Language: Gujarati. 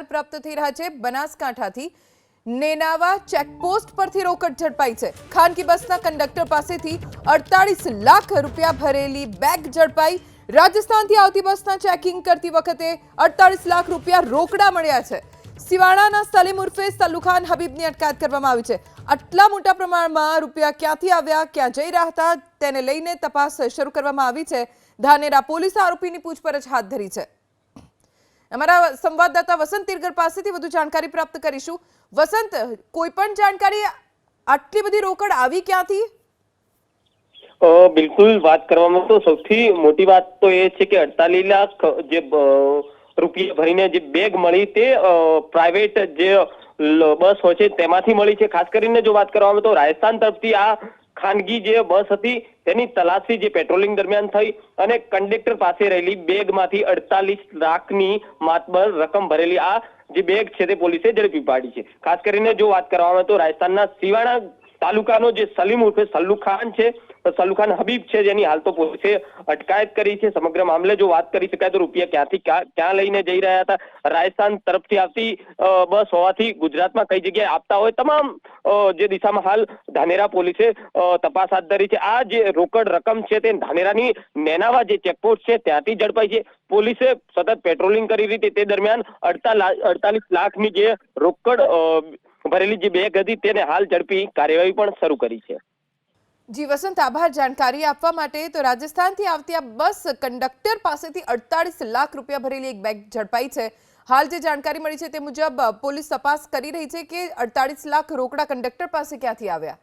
સમાચાર પ્રાપ્ત થઈ રહ્યા છે. બનાસકાંઠાથી નેનાવા ચેકપોસ્ટ પરથી રોકડ ઝડપાઈ છે. ખાનગી બસના કંડક્ટર પાસેથી અડતાળીસ લાખ રૂપિયા ભરેલી બેગ ઝડપાઈ. રાજસ્થાનથી આવતી બસના ચેકિંગ કરતી વખતે અડતાળીસ લાખ રૂપિયા રોકડા મળ્યા છે. સિવાણાના સલીમ ઉર્ફે સલ્લુખાન હબીબની અટકાયત કરવામાં આવી છે. આટલા મોટા પ્રમાણમાં રૂપિયા ક્યાંથી આવ્યા, ક્યાં જઈ રહ્યા હતા, તેને લઈને તપાસ શરૂ કરવામાં આવી છે. ધાનેરા પોલીસે આરોપીની પૂછપરછ હાથ ધરી છે. અમારા સંવાદદાતા વસંત તિરગર પાસેથી વધુ જાણકારી પ્રાપ્ત કરીશું. વસંત, કોઈ પણ જાણકારી? આટલી બધી રોકડ આવી ક્યાંથી? બિલકુલ વાત કરવામાં તો સૌથી મોટી વાત તો એ છે કે અડતાલીસ લાખ જે રૂપિયા ભરીને જે બેગ મળી તે પ્રાઇવેટ જે બસ હોય છે તેમાંથી મળી છે. ખાસ કરીને જો વાત કરવામાં તો રાજસ્થાન તરફથી આ ખાનગી જે બસ હતી, તેની તલાશી જે પેટ્રોલિંગ દરમિયાન થઈ અને કંડક્ટર પાસે રહેલી બેગમાંથી અડતાલીસ લાખની માતબર રકમ ભરેલી આ જે બેગ છે તે પોલીસે ઝડપી પાડી છે. ખાસ કરીને જો વાત કરવામાં તો રાજસ્થાનના સિવાણા તાલુકાનો જે સલીમ ઉર્ફે સલ્લુ ખાન છે સલ્લુ ખાન હબીબ છે, જેની હાલ તો પોલીસે અટકાયત કરી છે. સમગ્ર મામલે જો વાત કરી શકાય તો રૂપિયા ક્યાંથી ક્યાં લઈને જઈ રહ્યા હતા? રાજસ્થાન તરફથી આવતી બસ હોવાથી ગુજરાતમાં કઈ જગ્યાએ આપતા હોય? તમામ જે દિશામાં હાલ ધાનેરા પોલીસે તપાસ હાથ ધરી છે. આ જે રોકડ રકમ છે તે ધાનેરાની નેનાવા જે ચેકપોસ્ટ છે ત્યાંથી ઝડપાઈ છે. પોલીસે સતત પેટ્રોલિંગ કરી હતી તે દરમિયાન અડતાલીસ લાખની જે રોકડ ભરેલી જે બેગ હતી તેને હાલ ઝડપી કાર્યવાહી પણ શરૂ કરી છે. જી, વસંત, આભાર જાણકારી આપવા માટે તો રાજસ્થાનથી આવતી આ બસ કંડક્ટર પાસેથી અડતાળીસ લાખ રૂપિયા ભરેલી એક બેગ ઝડપાઈ છે. હાલ જે જાણકારી મળી છે તે મુજબ પોલીસ તપાસ કરી રહી છે કે અડતાળીસ લાખ રોકડા કંડક્ટર પાસે ક્યાંથી આવ્યા?